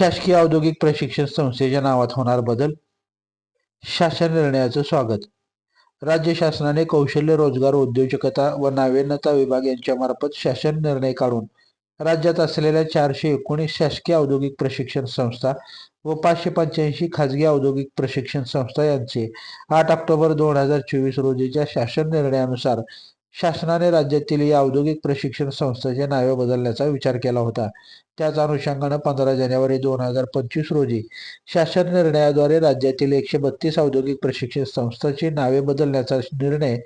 शासकीय औद्योगिक प्रशिक्षण संस्थेच्या नावात होणार बदल? शासन निर्णयाचं स्वागत. राज्य शासनाने कौशल्य रोजगार उद्योजकता व नाविन्यता विभाग यांच्यामार्फत शासन निर्णय काढून राज्यात असलेल्या चारशे एकोणीस शासकीय औद्योगिक प्रशिक्षण संस्था व पाचशे पंच्याऐंशी खाजगी औद्योगिक प्रशिक्षण संस्था यांचे आठ ऑक्टोबर दोन हजार चोवीस रोजीच्या शासन निर्णयानुसार शासनाने राज्यातील या औद्योगिक प्रशिक्षण संस्थेचे नावे बदलण्याचा विचार केला होता. त्याच अनुषंगानं पंधरा जानेवारी दोन हजार पंचवीस रोजी शासन निर्णयाद्वारे राज्यातील एकशे बत्तीस औद्योगिक प्रशिक्षण संस्थांची नावे बदलण्याचा निर्णय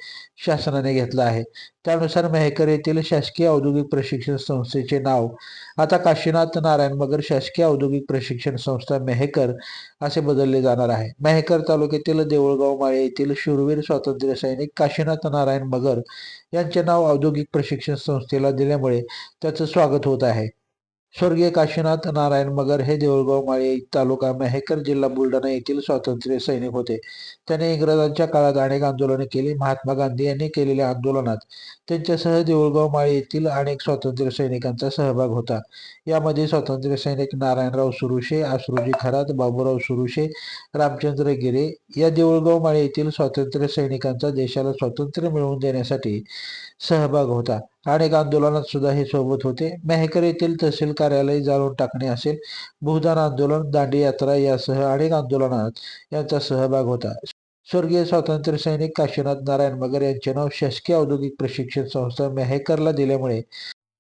शासनाने घेतला आहे. त्यानुसार मेहकर येथील शासकीय औद्योगिक प्रशिक्षण संस्थेचे नाव आता काशीनाथ नारायण मगर शासकीय औद्योगिक प्रशिक्षण संस्था मेहकर असे बदलले जाणार आहे. मेहकर तालुक्यातील देऊळगाव माळे येथील शूरवीर स्वातंत्र्य सैनिक काशीनाथ नारायण मगर यांचे नाव औद्योगिक प्रशिक्षण संस्थेला दिल्यामुळे त्याचं स्वागत होत आहे. स्वर्गीय काशीनाथ नारायण मगर हे देऊळगाव माळी तालुका मेहकर जिल्हा बुलढाणा येथील स्वातंत्र्य सैनिक होते. त्याने इंग्रजांच्या काळात अनेक आंदोलने केली. महात्मा गांधी यांनी केलेल्या आंदोलनात त्यांच्यासह देऊळगाव माळी येथील अनेक स्वातंत्र्य सैनिकांचा सहभाग होता. यामध्ये स्वातंत्र्य सैनिक नारायणराव सुरुशे आसरुजी खरात बाबूराव सुरुशे रामचंद्र गिरे या देऊळगाव माळी येथील स्वातंत्र्य सैनिकांचा देशाला स्वातंत्र्य मिळवून देण्यासाठी सहभाग होता. अनेक आंदोलनात सुद्धा हे सोबत होते. मेहकर येथील तहसील कार्यालय जाळून टाकणे असेल. भूदान आंदोलन दांडी यात्रा यासह अनेक आंदोलनात यांचा सहभाग होता. स्वर्गीय स्वातंत्र्य सैनिक काशीनाथ नारायण मगर यांचे नाव शासकीय औद्योगिक प्रशिक्षण संस्था मेहकरला दिल्यामुळे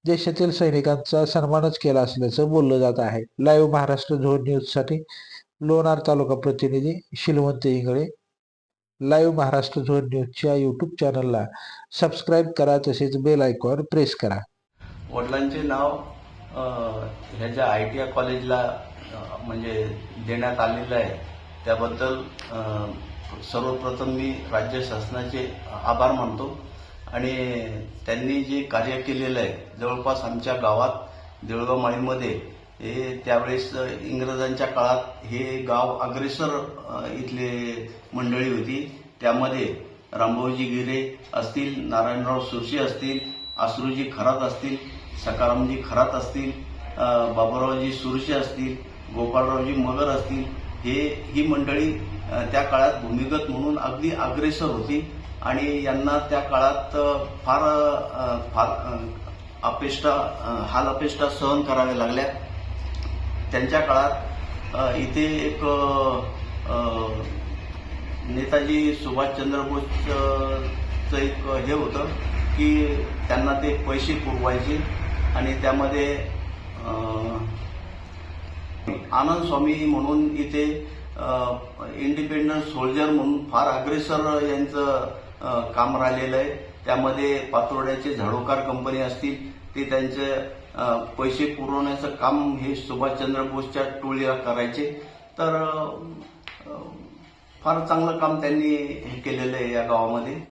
देशातील सैनिकांचा सन्मानच केला असल्याचं बोललं जात आहे. लाईव्ह महाराष्ट्र झोन न्यूजसाठी लोणार तालुका प्रतिनिधी शिलवंत इंगळे लाईव्ह महाराष्ट्र झोन न्यूजच्या यूट्यूब चॅनलला सबस्क्राईब करा तसेच बेल आयकॉन प्रेस करा. वडिलांचे नाव ह्या ज्या आय टी आय कॉलेजला म्हणजे देण्यात आलेलं आहे त्याबद्दल सर्वप्रथम मी राज्य शासनाचे आभार मानतो. आणि त्यांनी जे कार्य केलेलं आहे जवळपास आमच्या गावात देऊळगाव माळीमध्ये हे त्यावेळेस इंग्रजांच्या काळात हे गाव अग्रेसर इथले मंडळी होती. त्यामध्ये रामभाऊजी गिरे असतील नारायणराव सुरशी असतील आसरूजी खरात असतील सकारामजी खरात असतील बाबुरावजी सुरशी असतील गोपाळरावजी मगर असतील हे ही मंडळी त्या काळात भूमिगत म्हणून अगदी अग्रेसर होती. आणि यांना त्या काळात फार फार अपेष्टा हाल अपेष्टा सहन कराव्या लागल्या. त्यांच्या काळात इथे एक नेताजी सुभाषचंद्र बोसचं एक हे होतं की त्यांना ते पैसे पुरवायचे आणि त्यामध्ये आनंद स्वामी म्हणून इथे इंडिपेंडंट सोल्जर म्हणून फार अग्रेसर यांचं काम राहिलेलं आहे. त्यामध्ये पातोड्याचे झाडोकार कंपनी असतील ते त्यांचे पैसे पुरवण्याचं काम हे सुभाषचंद्र बोसच्या टोळीला करायचे. तर फार चांगलं काम त्यांनी हे केलेलं आहे या गावामध्ये.